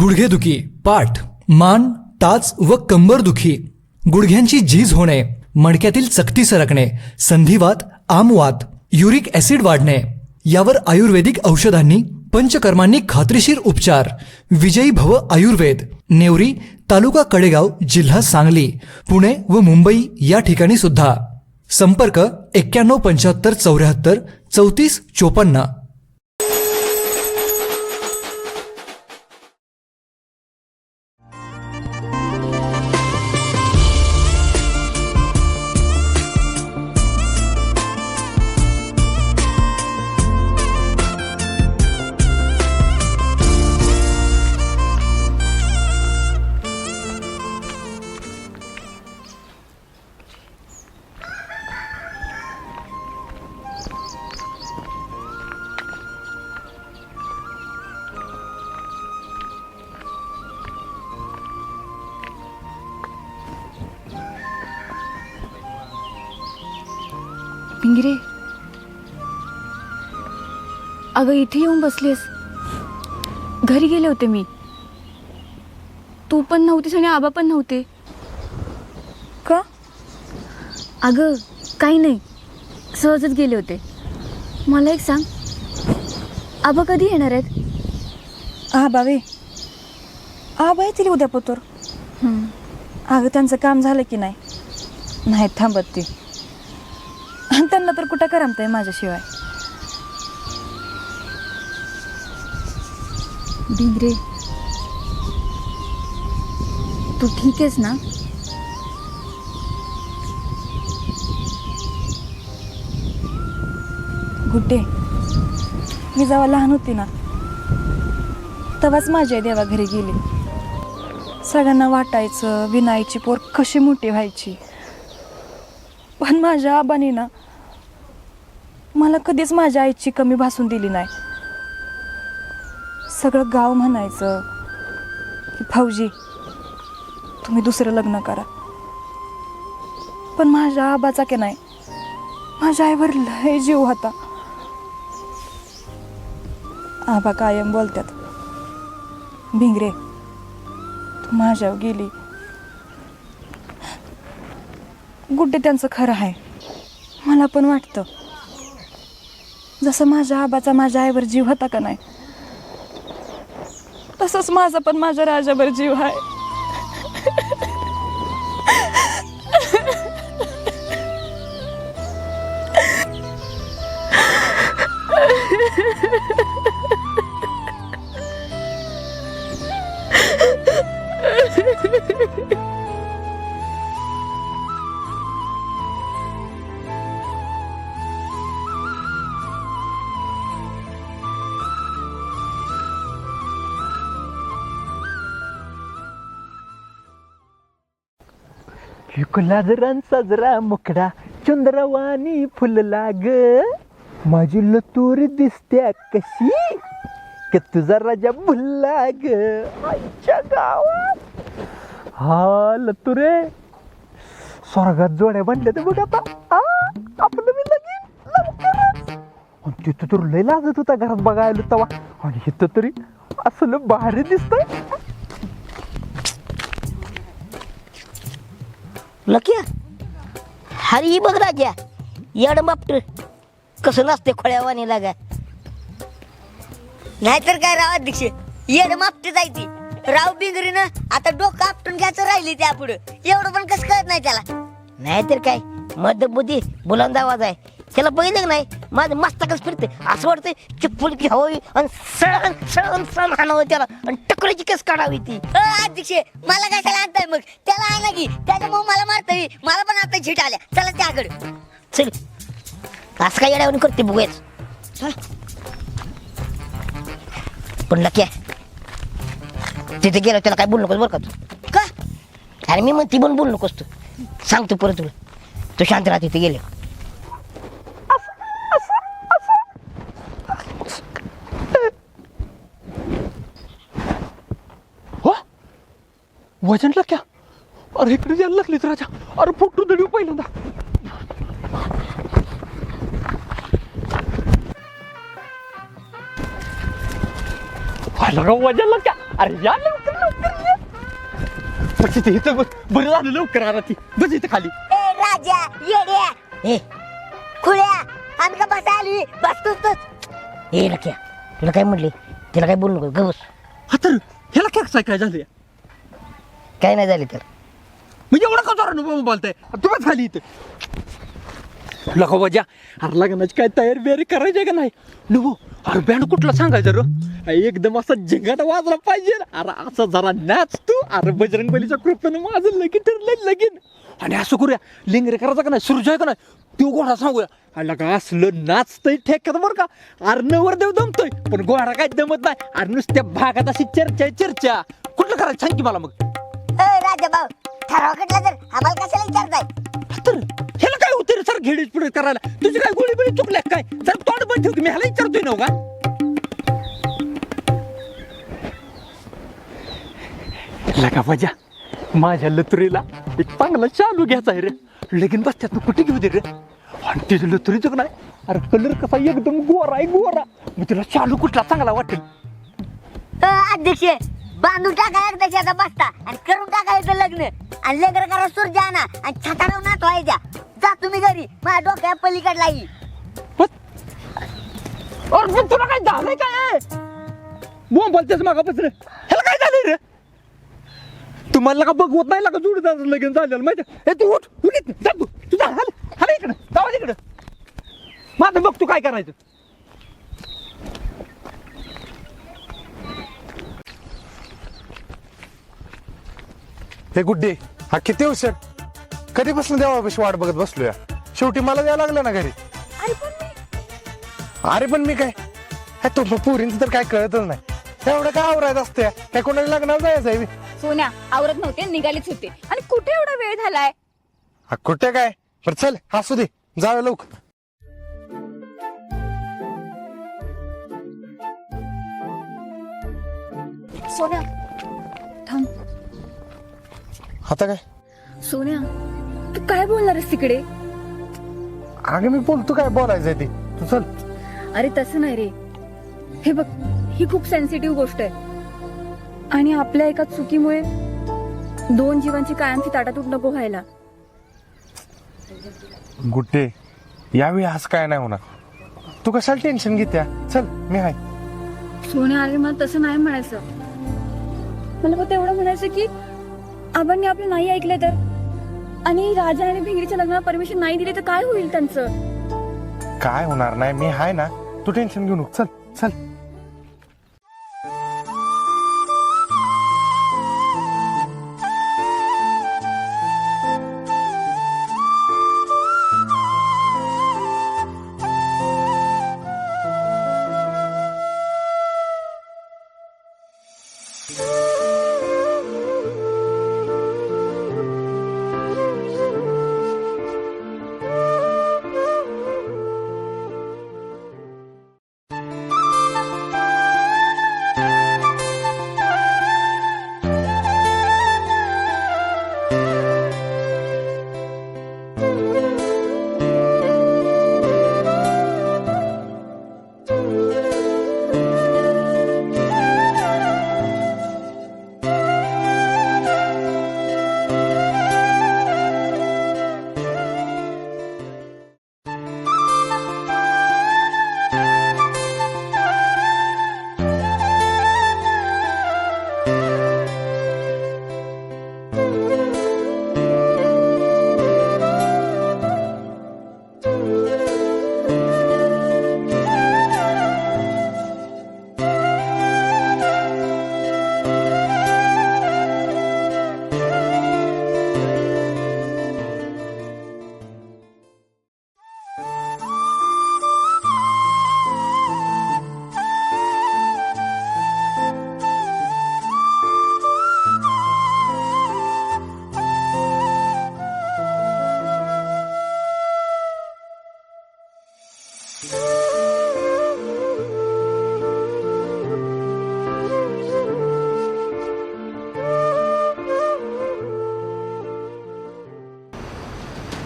गुडघेदुखी पाठ मान टाच व कंबरदुखी गुडघ्यांची झीज होणे मणक्यातील चकती सरकणे संधिवात आमवात युरिक ऍसिड वाढणे. यावर आयुर्वेदिक औषधांनी पंचकर्मांनी खात्रीशीर उपचार. विजयी भव आयुर्वेद. नेवरी तालुका कडेगाव जिल्हा सांगली पुणे व मुंबई या ठिकाणी सुद्धा संपर्क एक्क्याण्णव पंच्याहत्तर चौऱ्याहत्तर चौतीस चोपन्न. अगं इथे येऊन बसलीस घरी गेले होते मी. तू पण नव्हतीस आणि आबा पण नव्हते. का? अगं काही नाही. सहजच गेले होते. मला एक सांग. आबा कधी येणार आहेत? आबा वे. आबा येतील उद्या पोतर. अगं त्यांचं काम झालं की नाही? नाही थांबत ती. आणि त्यांना तर कुठं करमतंय माझ्याशिवाय? भिंगरे तू ठीक आहेस ना? गुड्डे मी जेव्हा लहान होती ना तेव्हाच माझी आई देवा घरी गेली. सगळ्यांना वाटायचं विनायची पोर कशी मोठी व्हायची. पण माझ्या आबाने ना मला कधीच माझ्या आईची कमी भासून दिली नाही. सगळं गाव म्हणायचं की फौजी तुम्ही दुसरं लग्न करा. पण माझ्या आबाचा की नाही माझ्या आईवर लय जीव होता. आबा कायम बोलतात भिंगरे तू माझ्यावर गेली. गुड्डे त्यांचं खरं आहे. मला पण वाटतं जसं माझ्या आबाचा माझ्या आईवर जीव होता का नाही तसंच माझा पण माझ्या राजावर जीव आहे. विकला जरांचा जरा मुकडा चंद्रवाणी फुलला ग माझी लतूर दिसत्या कशी? की तुझा राजा भुलला ग आईच्या गावात. हा लतुरे. स्वर्गात जोड्या बांधल्या तर बघ आता. आ, आपलं मी लगीन लवकरच. आणि तिथं तर लय लाजत होता घरात बघायला तवा. आणि इथं तरी असलं भारी दिसतंय. लक्या हरी बघ राजा. येड बापट कसं नसते वाणीला लागा नाहीतर काय राव अध्यक्ष? येड मापटे जायची राव बिंगरीनं आता डोकं आपटून घ्यायचं राहिली त्या पुढं एवढं पण कसं कळत नाही त्याला. नाहीतर काय? मध्य बुद्धी बुलंद आवाज आहे. त्याला बघितलं नाही. माझं मस्तकच फिरते असं वाटतंय चिप्पूल घ्यावी आणि सण सण सण हाणावं त्याला. आणि टकरीची केस काढावी ती. अध्यक्ष मला कशाला आणताय मग? त्याला आणा की. त्याच्यामुळे मला मारता मला पण आता झीट आल्या. चला त्याकडे. चल. असं काय येड्यावर करते बघूयाच. पण लक्या तिथे गेलो त्याला काय बोलू नकोस बरं का तू? का? अरे मी मग ती पण बोलू नकोस तू. सांगतो परत तुला. तू शांत राहा तिथे गेले हो वजनला क्या अरे इकडे यायला लागलीच राजा. अरे फोटो दडू पहिल्यांदा. का वजनला क्या अरे या लवकर लवकर या. बस इथे इथं बस बरं झालं लवकर आला ती. बस इथं खाली. ए राजा येड्या. ए. खुळ्या आम्ही का बसा आली. बस तूच ए नक्या तुला काय म्हटले तिला काय बोलू नको. गबस आता ह्याला काय काय झालं काय नाही झाली तर. मी एवढं का अनुभव बोलताय? तुम्हीच झाली खाली इथं. लगा बजा अरे लग्नाची काय तयारी बियारी करायची का नाही? नको. अरे बँड कुठला सांगायचं रो? एकदम असा झिंगाट वाजला पाहिजे. अरे असं जरा नाच तू. अरे बजरंग बलीच्या कृपेनं माझं लगीन ठरलं लगीन. आणि असं करूया. लिंगरे करायचं का नाही? सुरज का नाही? तो घोडा सांगूया. अरे का असलं नाचतंय ठेक्यात बरं का. अरे नवर देव दमतोय पण घोडा काय दमत नाही. अरे नुसत्या भागात अशी चर्चा चर्चा. कुठलं करायचं? सांग की मला मग. राजा भाऊ ठराव कटला तर आम्हाला कशाला विचारताय? तर ह्याला काय होतं रे सर घेडीच पुढे करायला? तुझी काय गोळी बिळी चुकल्या काय? सर तोंड पण मी ह्याला विचारतोय नव का? लगा पाजा माझ्या लतुरीला एक चांगला चालू घ्यायचा आहे रे. लगीन बसत्यात कुठे घेऊ दे रे? आणि तिचं लतुरीचं नाही अरे कलर कसा एकदम गोरा आहे गोरा. मग तिला चालू कुठला चांगला वाटेल? अ, अध्यक्ष बांधून टाका एकदाची आता बसता आणि करून टाकायचं लग्न. आणि लेकर करा सुरजा आणा आणि छटाडव नातो आहे द्या जा तुम्ही घरी. माझ्या डोक्या पलीकडला येईल तुला काय झालंय काय? बोंब बोलतेस मागापासून. ह्याला काय झालंय रे? तुम्हाला का बघवत नाही का जोडीदार लगेच झालेलं माहिती तू उठ उठ जा तू. तुझा हाल हाल इकडं. जावा इकडं. माझं बघ तू काय करायचं. हे गुड्डे हा किती उशीर? कधीपासून देवापाशी वाट बघत बसलोया? शेवटी मला द्यावं लागलं ना घरी. अरे पण मी काय? हे तो पुरींच तर काय कळतच नाही. एवढं काय आवरायचं असते काय कोणाला लग्नाला जायचं आहे? बे? सोन्या आवरत नव्हते निघालीच होते. आणि कुठे एवढा वेळ झालाय? हा, कुठे काय? बरं चल असू दे. जाऊया लवकर. सोन्या थांब. आता काय? सोन्या तू काय बोलणार आहेस तिकडे? अगं मी बोलतो काय बोलायचंय ती. तू चल. अरे तसं नाही रे. हे बघ ही खूप सेन्सिटिव्ह गोष्ट आहे. आणि आपल्या एका चुकीमुळे दोन जीवांची कायमची ताटातूट नको व्हायला. गुड्डे यावेळी आज काय नाही होणार. तू कशाला टेन्शन घेत्या? चल मी आहे. सोन्या अरे मला तसं नाही म्हणायचं. मला फक्त एवढं म्हणायचं की आबांनी आपलं नाही ऐकलं तर? आणि राजा आणि भिंगरीच्या लग्नाला परमिशन नाही दिली तर काय होईल त्यांचं? काय होणार नाही? मी आहे ना. तू टेन्शन घेऊ नको. चल चल.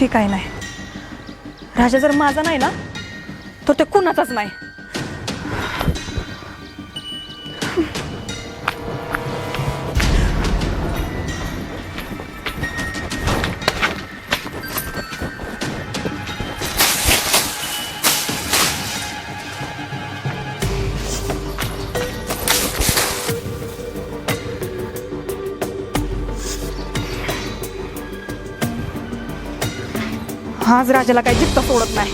ती काय नाही. राजा जर माझा नाही ना तर ते कुणाचाच नाही. आज राजाला काही जित्ता सोडत नाही.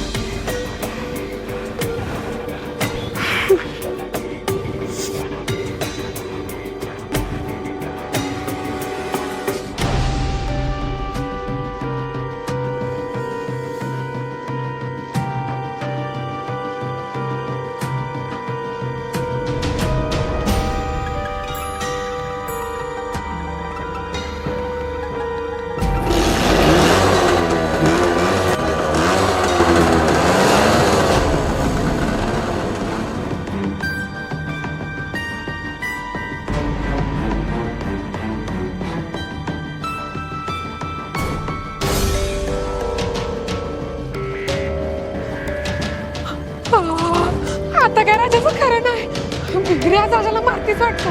भिंगरी राजाला मारतीच वाटतो.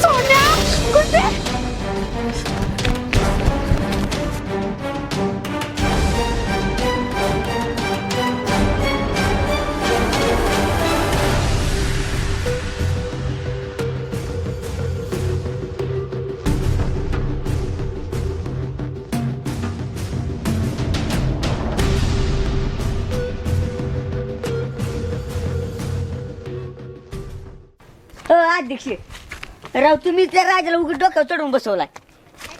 सोन्या कुठे? अध्यक्ष राव तुम्ही त्या राजाला उघड डोक्यावर चढून बसवलाय.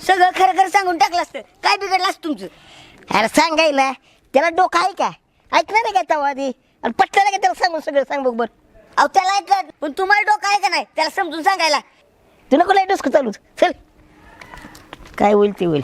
सगळं खरं खरं सांगून टाकलं असतं. काय बिघडलं असतं तुमचं? अरे सांगायला त्याला डोकं आहे का? ऐकणार नाही का तेव्हा आधी? आणि पटलं नाही का त्याला सांगून सगळं सांग बघ बरं. अहो त्याला ऐकलं पण तुम्हाला डोकं आहे का नाही? त्याला समजून सांगायला. तुला कोणा डोसकं चालू चल. काय होईल ते होईल.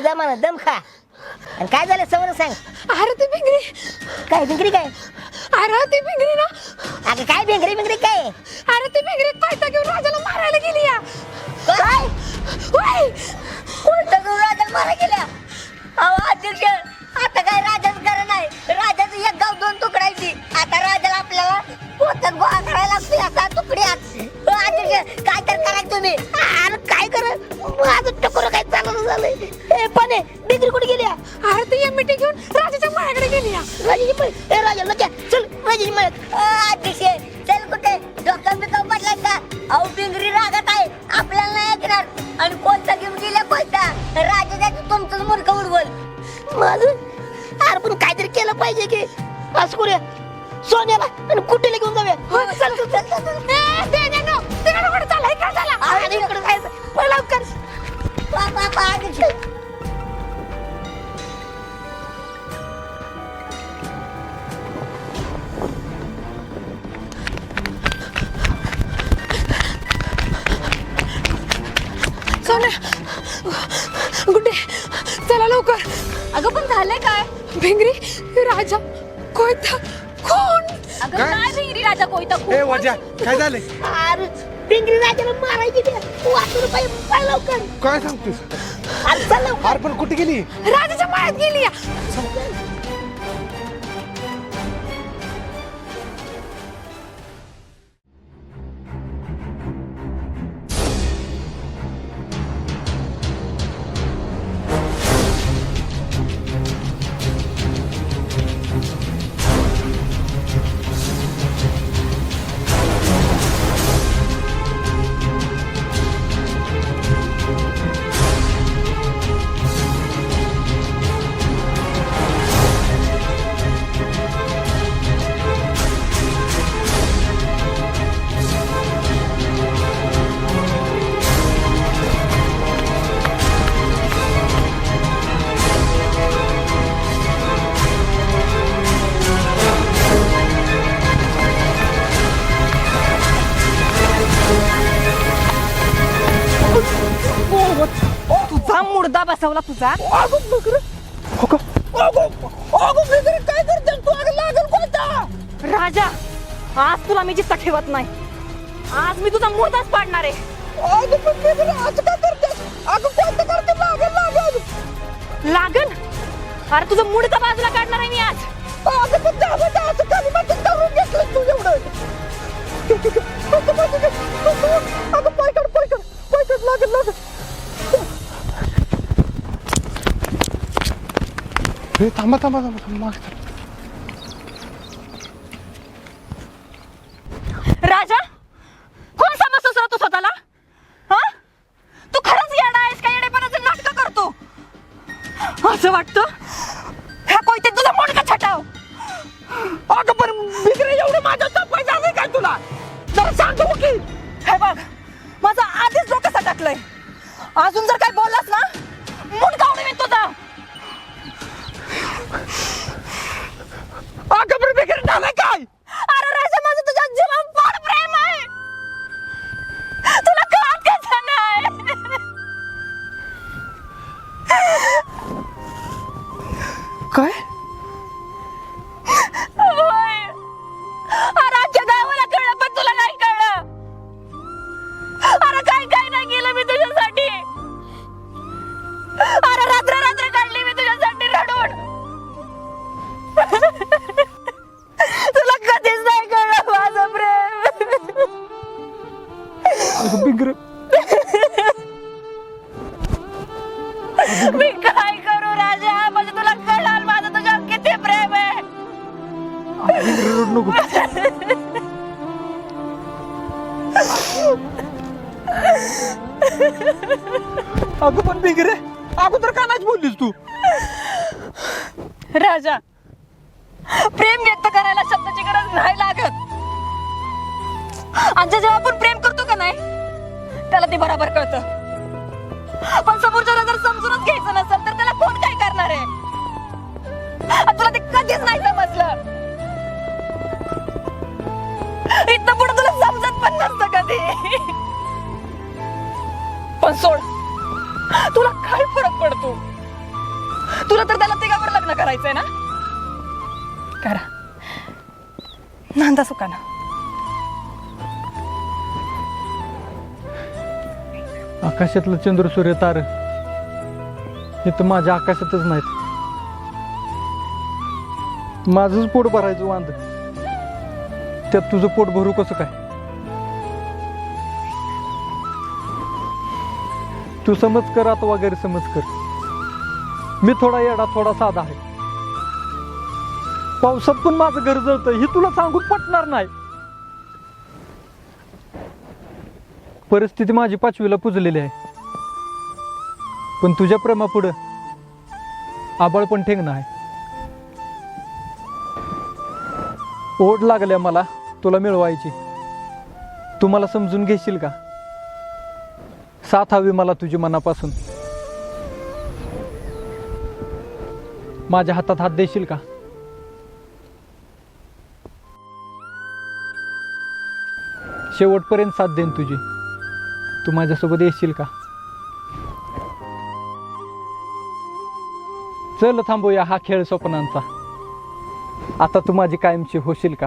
दमानं दमानं दम खा. आणि काय झालं समोर सांग. अरे ती भिंगरी काय भिंगरी काय? अरे ती भिंगरी ना. अगं काय भिंगरी भिंगरी काय? अरे ती भिंगरी पायता घेऊन राजाला मारायला गेली या. काय? होय. कोणतं करून राजाला मारा गेल्या. अहो अध्यक्ष आता काय राजाच खरं नाही राजाचं एक गाव दोन तुकडायची आता राजाला आपल्याला पोतात गोळा करायला लागतोय आता तुकड्यात. अहो, अध्यक्ष काय तर करा तुम्ही? अरे काय कर? माझं टकोर काय चालू झालंय. ए पण डिग्री कुठे गेली अरे ती एमटी घेऊन. राजाच्या मायाकडे गेली या. राजाची मळत ए राजा लक्या चल राजाची अध्यक्ष चल कुठे? पडलाय का? अहो पिंगरी रागात आहे आपल्याला नाही ऐकणार. आणि कोणता घेऊन गेल्या कोणता? राजा त्याचं तुमचंच मूर्ख उडवल. माझं? अरे पण काहीतरी केलं पाहिजे की. असं करूया. सोन्याला आणि कुठेला घेऊन जाऊया? चल चल चल चल, चल. ए, दे, खूप वाजा काय झालंय? अरे पिंगरी राजाला मारायची ते वाचून पाहिजे पळ लवकर. काय सांगतोस? अरे चल लवकर. अरे पण कुठे गेली? राजाच्या मायात गेली. या बसवला तुझा? हो काय करते तू? अगं लागल कोणता? राजा आज तुला मी जित्ता ठेवत नाही. आज मी तुझा मुर्दाच पाडणार आहे. असं का करते अगं कोणतं करते लागल लागल. लागन? अरे तुझं मुडका बाजूला काढणार आहे मी आज. अगं पण जा असं खाली माती करून घेतलं तू एवढं. हे थांबा थांबा थांबा थांबा मागे थांबा. राजा अगं रे? अगोदर का नाही बोललीस तू? राजा प्रेम व्यक्त करायला शब्दाची गरज नाही लागत. आणि जेव्हा आपण प्रेम करतो का नाही त्याला ते बरोबर कळतं. पण समोरच्याला जर समजूनच घ्यायचं नसेल तर त्याला कोण काय करणार आहे? तुला ते कधीच नाही समजलं. इथं पुढे तुला समजत पण नसतं कधी. पण सोड तुला काय फरक पडतो? तुला तर त्याला तिघावर लग्न करायचंय ना? करा. नांदा सुकाना आकाशातलं चंद्र सूर्य तार हे तर माझ्या आकाशातच नाहीत. माझंच पोट भरायचं वांद. त्यात तुझं पोट भरू कसं काय? तू समज कर आता वगैरे समज कर. मी थोडा येडा थोडा साधा आहे. पावसात पण माझं घर जळतं हे तुला सांगून पटणार नाही. परिस्थिती माझी पाचवीला पुजलेली आहे. पण तुझ्या प्रेमापुढं आबळ पण ठेंगणं आहे. ओढ लागल्या मला तुला मिळवायची. तू मला समजून घेशील का? साथ हवी मला तुझी मनापासून. माझ्या हातात हात देशील का? शेवटपर्यंत साथ देईन तुझी. तू माझ्यासोबत येशील का? चल थांबूया हा खेळ स्वप्नांचा. आता तू माझी कायमची होशील का?